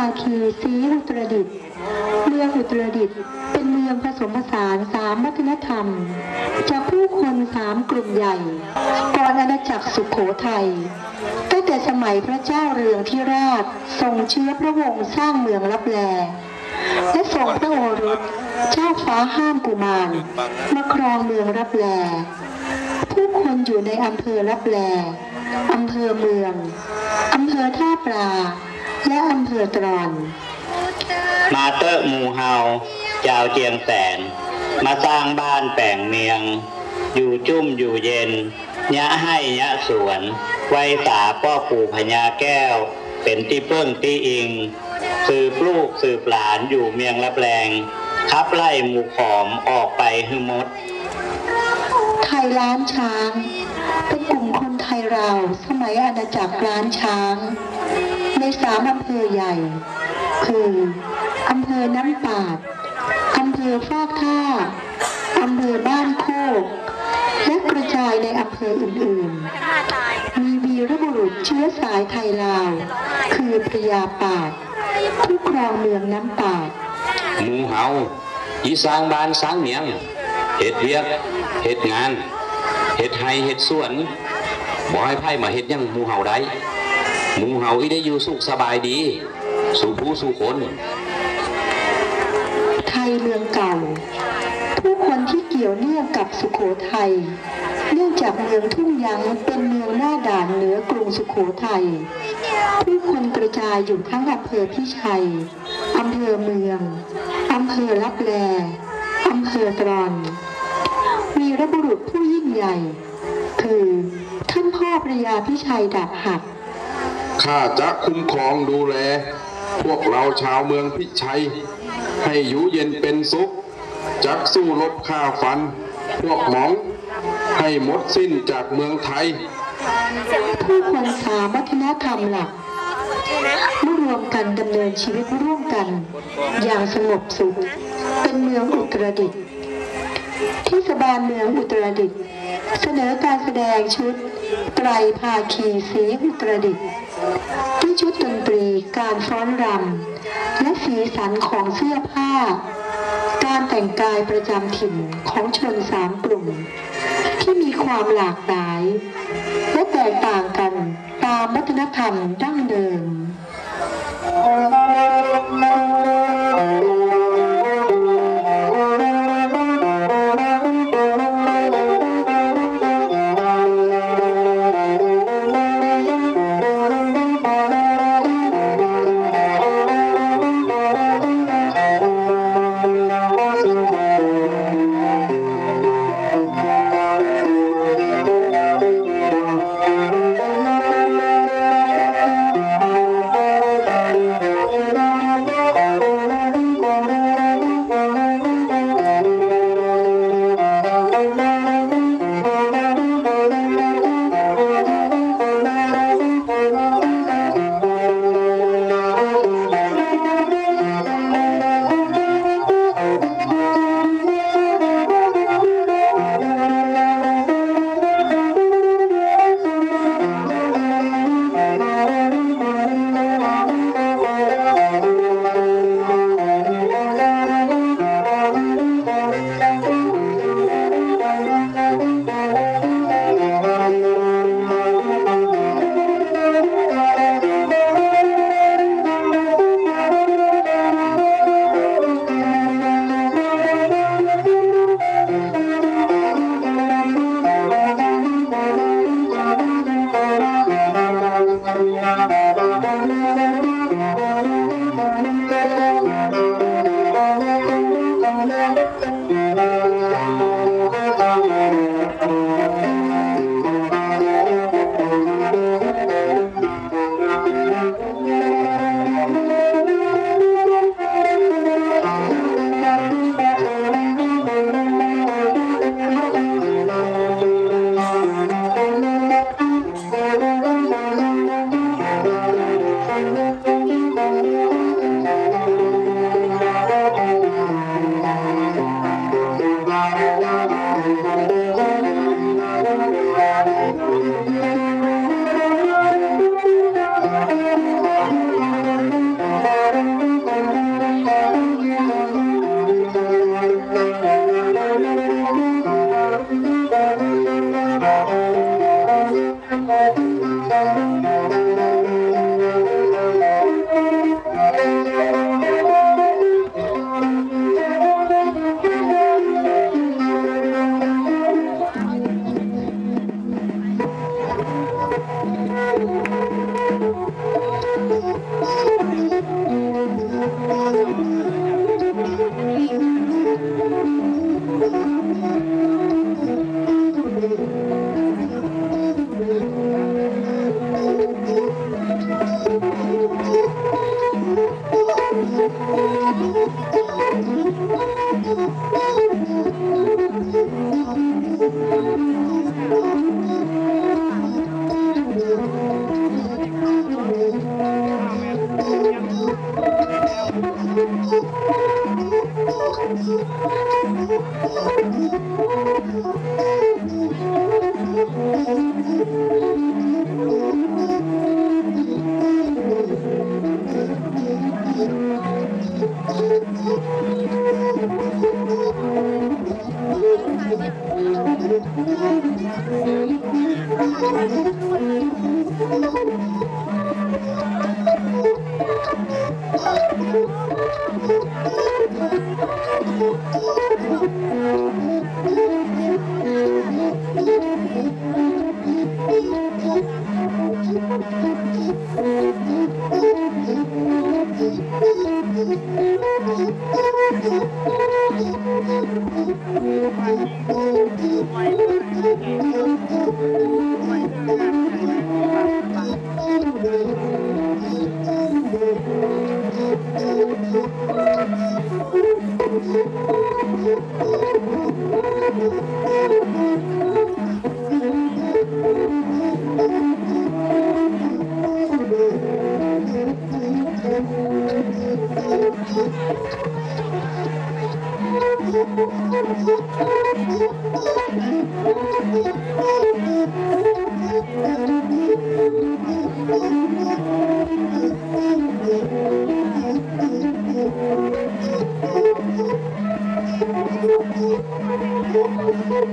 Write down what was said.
ำไตรภาคีศรีอุตรดิตถ์เมืองอุตรดิตถ์เป็นเมืองผสมผสานสามวัฒนธรรม จากผู้คนสามกลุ่มใหญ่ก่อนอาณาจักรสุขโขทัยตั้งแต่สมัยพระเจ้าเรืองที่ราชทรงเชื้อพระวงศ์สร้างเมืองลับแล และทรงพระโอรสเจ้าฟ้าห้ามกุมารมาครองเมืองรับแล ผู้คนอยู่ในอำเภอรับแลอำเภอเมืองอำเภอท่าปลา และอำเภอตรอน มาเตอะหมูเฮาเจ้าเจียงแสน มาสร้างบ้านแปลงเมียง อยู่จุ้มอยู่เย็น ยะให้ยะสวน ไว้สาป้อปู่พญาแก้ว เป็นที่เพิ่งที่อิง สืบลูกสืบหลานอยู่เมียงรับแรงขับไล่หมู่ขอมออกไปหึมด ไทยล้านช้างเป็นกลุ่มคนไทย เราวสมัยอาณาจักรล้านช้าง ในสามอำเภอใหญ่ คืออำเภอน้ำปาดอำเภอฟากท่าอำเภอบ้านโคก และกระจายในอำเภออื่นๆ มีวีรบุรุษเชื้อสายไทยลาว คือพระยาปาดผู้ครองเมืองน้ำปาดหมูเฮาอีสร้างบ้านสร้างเมียงเฮ็ดเวียกเฮ็ดงานเฮ็ดไห้เฮ็ดสวน บ่ให้ไผมาเฮ็ดยังหมูเฮาได้หมูเฮาอีได้อยู่สุขสบายดี สู่ผู้สู่คนไทยเมืองเก่า ผู้คนที่เกี่ยวเนื่องกับสุโขทัยเนื่องจากเมืองทุ่งยังเป็นเมืองหน้าด่านเหนือกรุงสุโขทัยผู้คนกระจายอยู่ทั้งอำเภอพิชัยอำเภอเมืองอำเภอลับแลอำเภอตรอนวีระบุรุษผู้ยิ่งใหญ่ คือ พ่อพระยาพิชัยดาบหักข้าจะคุ้มครองดูแล พวกเราชาวเมืองพิชัย ให้อยู่เย็นเป็นสุข จักสู้รบข้าฟัน พวกหมอง ให้หมดสิ้นจากเมืองไทย ผู้คนสามวัฒนธรรมหลักเมื่อรวมกันดำเนินชีวิตร่วมกัน อย่างสงบสุข เป็นเมืองอุตรดิตถ์ที่สบาลเมืองอุตรดิตถ์เสนอการแสดงชุด ไตรภาคีสีอุตรดิตถ์ด้วยชุดดนตรีการฟ้อนรำและสีสันของเสื้อผ้า การแต่งกายประจำถิ่นของชนสามกลุ่ม ที่มีความหลากหลาย และแตกต่างกันตามวัฒนธรรมดั้งเดิม